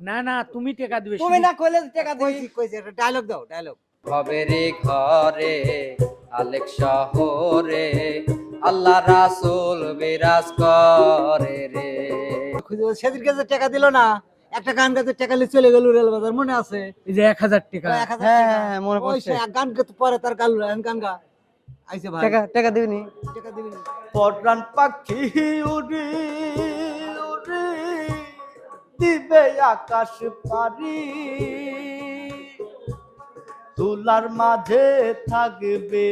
না না তুমি টাকা দিবে তুমি না কইলে টাকা দিই কইছি কইছি একটা ডায়লগ দাও ডায়লগ ভবেরি ঘরে আলেক শহরে আল্লাহ রাসূল বিরাজ করে রে। খুঁজে সেদিনকে যে টাকা দিল না একটা গান গাইতে টাকা নিয়ে চলে গেল রেল বাজার মনে আছে? এই যে এক হাজার টাকা। এক হাজার হ্যাঁ, হ্যাঁ, মনে পড়ছে। গান গাইতে পরে তার গাল গান গা। আইছে ভাই। টাকা টাকা দিবনি। টাকা দিবি না। পরান পাখি উড়ি দিবে আকাশ পারি। তুলার মাঝে থাকবে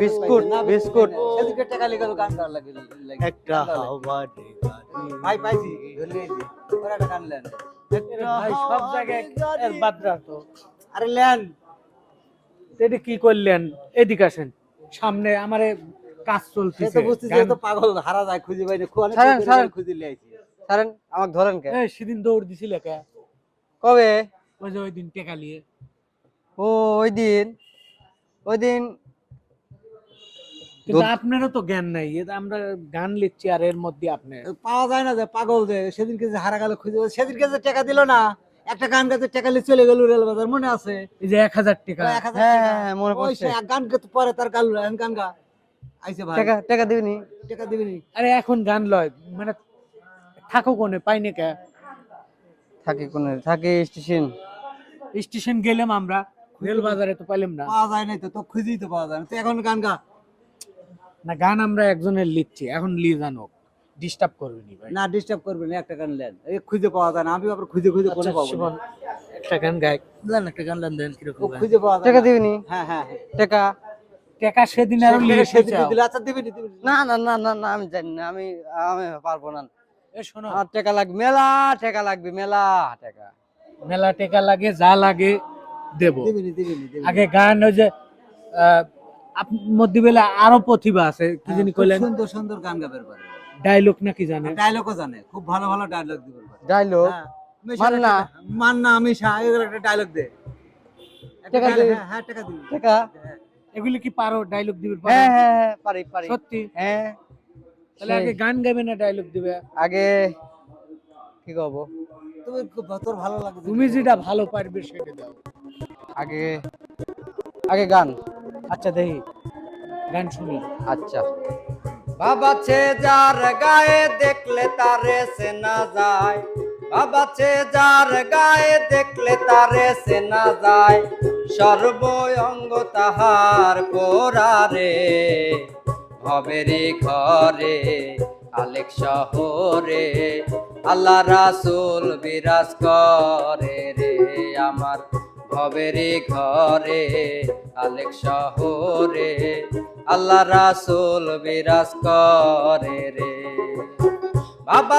বিস্কুট বিস্কুট। একটা। হাওয়ারে ভাই পাইছি একটা গান লেন। সব জায়গায় আরে লেন এটা কি করলেন? এদিকে আসেন। সামনে আমারে কাজ সে চলতেছে। তো বুঝতেছি গান- তো পাগল হারা যায় খুঁজে পাই না খুব ছাড়েন, ছাড়েন। খুঁজে লিয়ে আইছি। ছাড়েন আমাকে ধরেন কে? এই, সেদিন দৌড় দিছিল কে? কবে? ওই যে ওই দিন টাকা নিয়ে। ও ওই দিন? ওই দিন? কিন্তু আপনারও তো জ্ঞান নাই আমরা গান লিখছি আর এর মধ্যে আপনি। পাওয়া যায় না যে পাগল যে সেদিনকে যে হারা গেল খুঁজে সেদিনকে যে টাকা দিল না একটা গান গাইতে টাকা নিয়ে চলে গেল রেল বাজার মনে আছে? এই যে এক হাজার টাকা। এক হাজার হ্যাঁ হ্যাঁ, মনে পড়ছে। এক গান পরে তার গাল গান গা। আইছে ভাই। টাকা টাকা দিবনি? টাকা দিবি নি আরে এখন গান লয় মানে থাকো কোনে পাইনি কে? থাকি কোন? থাকি স্টেশন। স্টেশন গেলাম আমরা রেল বাজারে তো পাইলাম না। পাওয়া যায় নাই তো তো খুঁজেই তো পাওয়া যায় না। তো এখন গান গা। না গান আমরা একজনের লিখছি এখন লি জানো ডিস্টার্ব করবে নি ভাই। না ডিস্টার্ব করবে না একটা গান লেন। এই খুঁজে পাওয়া যায় না আমি আবার খুঁজে খুঁজে কোনো আচ্ছা, পাবো না একটা গান গাই দেন একটা গান দেন দেন কীরকম? খুঁজে পাওয়া যায় টাকা না। হ্যাঁ হ্যাঁ হ্যাঁ। টাকা। টাকা সেদিন আরও লিখে সেদিনকে দিলে আচ্ছা দিবি দিবি না। না না না না আমি জানি না আমি আমি পারব না। এ শোনো। টাকা লাগবে মেলা টাকা লাগবে মেলা টাকা। মেলা টাকা লাগে যা লাগে দেব। দিবি দিবি দিবি আগে গান ওই যে আরও প্রতিভা আছে কি হ্যাঁ, জানি কইলেন? সুন্দর সুন্দর গান গাবের পারে ডায়লগ নাকি জানে? ডায়লগও জানে খুব ভালো ভালো ডায়লগ দিবে পারে যাইলো হ্যাঁ, আমি মান্না। মান্না আমি শাহ এগুলো একটা ডায়লগ দে। টাকা দে। হ্যাঁ, হ্যাঁ টাকা দিবি। টাকা। এগুলি কি পারো? ডায়লগ দিবে হ্যাঁ হ্যাঁ হ্যাঁ পারি পারি। সত্যি? হ্যাঁ। তাহলে। আগে গান গাবে না ডায়লগ দিবে? আগে কি কব তুমি খুব তোর ভালো লাগে তুমি যেটা ভালো পারবে সেটা দাও। আগে আগে গান। আচ্ছা দেখি। গান শুনি। আচ্ছা। বাবা ছে যার গায়ে দেখলে তারে সেনা যায়। বাবা ছে যার গায়ে দেখলে তারে সেনা যায়। সর্ব অঙ্গ তাহার পোরারে ভবেরি ঘরে, আলেক শহরে, আল্লাহ রাসূল বিরাজ করে রে আমার। ভবেরি ঘরে, আলেক শহরে, আল্লাহ রাসূল বিরাজ করে রে। বাবা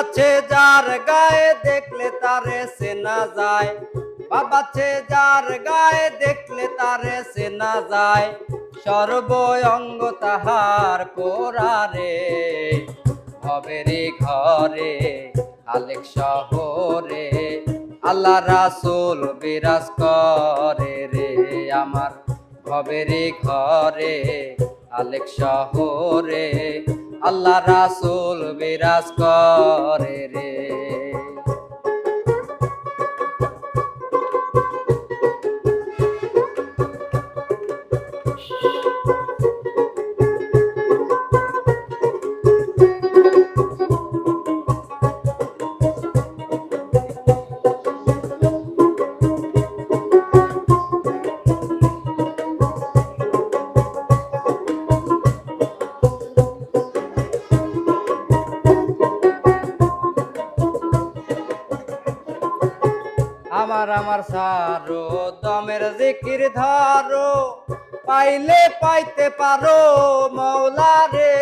যার গায়ে দেখলে তারে সেনা যায় বাবা ছে যার গায়ে দেখলে তারে সেনা যায়। সর্ব অঙ্গ তাহার পোরারে ভবেরি ঘরে আলেক শহরে। আল্লাহ রাসূল বিরাজ করে রে আমার। ভবেরি ঘরে আলেক শহরে। আল্লাহ রাসূল বিরাজ করে রে। আমার আমার সারো, দমের জিকির ধরো, পাইলে পাইতে পারো মৌলা রে।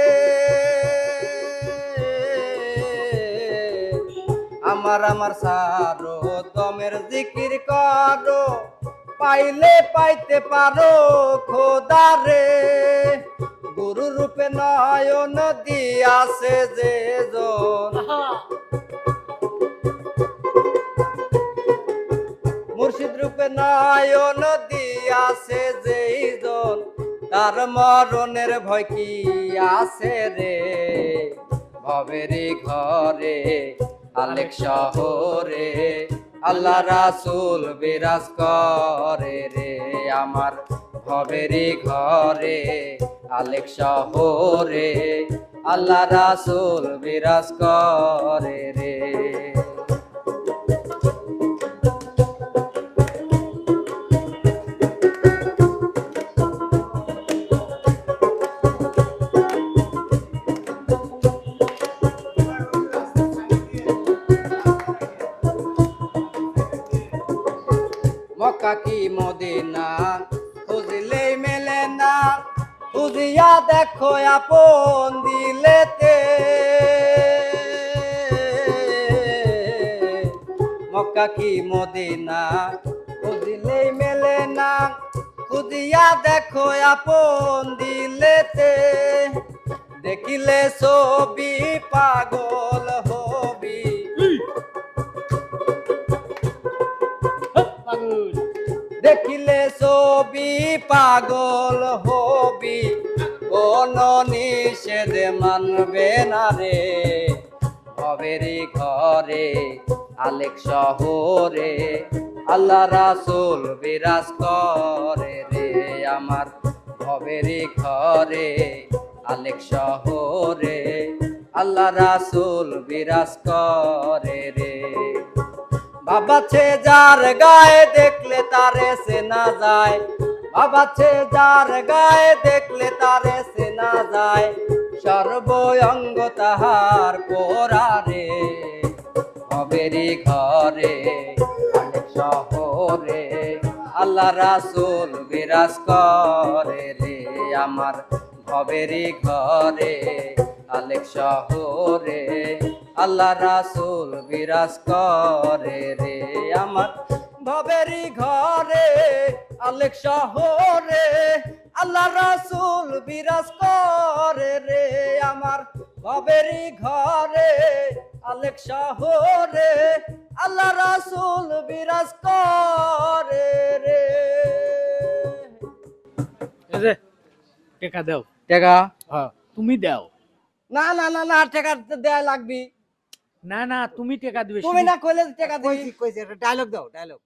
আমার আমার সারো, দমের জিকির করো, পাইলে পাইতে পারো খোদা রে। গুরু রূপে নয়ন দিয়াছে যে নয়ন দিয়াছে যেই জন তার মরণের ভয় কি আছে রে? ভবেরি ঘরে, আলেক শহরে, আল্লাহ রাসূল বিরাজ করে রে। আমার ভবেরি ঘরে, আলেক শহরে, আল্লাহ রাসূল বিরাজ করে রে। মক্কা কি মদিনা। খুঁজলে মেলে না, খুঁজিয়া দেখো আপন দিলেতে। মক্কা কি মদিনা? খুঁজলে মেলে না, খুঁজিয়া দেখো আপন দিলেতে। দেখিলে ছবি পাগল পাগল হবি, কোন নিষেধ মানবে না রে। ভবেরি ঘরে, আলেক শহরে, আল্লাহ রাসূল বিরাজ করে রে আমার। ভবেরি ঘরে, আলেক শহরে, আল্লাহ রাসূল বিরাজ করে রে। বাবাছে যার গায়ে দেখলে তারে সেনা যায় বাবাছে যার গায়ে দেখলে তারে সেনা যায়। সর্বঙ্গ তাহার পোরারে হবেরি ঘরে, অনেক শহরে। আল্লাহ রাসূল বিরাজ করে রে, আমার ভবেরি ঘরে আলেক শহরে। আল্লাহ রাসূল বিরাজ করে রে, আমার ভবেরি ঘরে আলেক শহরে আল্লাহ রাসূল বিরাজ করে রে আমার ভবেরি ঘরে। আলেক শহরে আল্লাহ রাসূল বিরাজ করে রে। টেকা দাও। টাকা? হ্যাঁ তুমি দাও। না না না না টাকা দেয়া লাগবি। না না তুমি টেকা দিবে তুমি না কইলে টাকা দিবি। কইছি ডায়লগ দাও ডায়লগ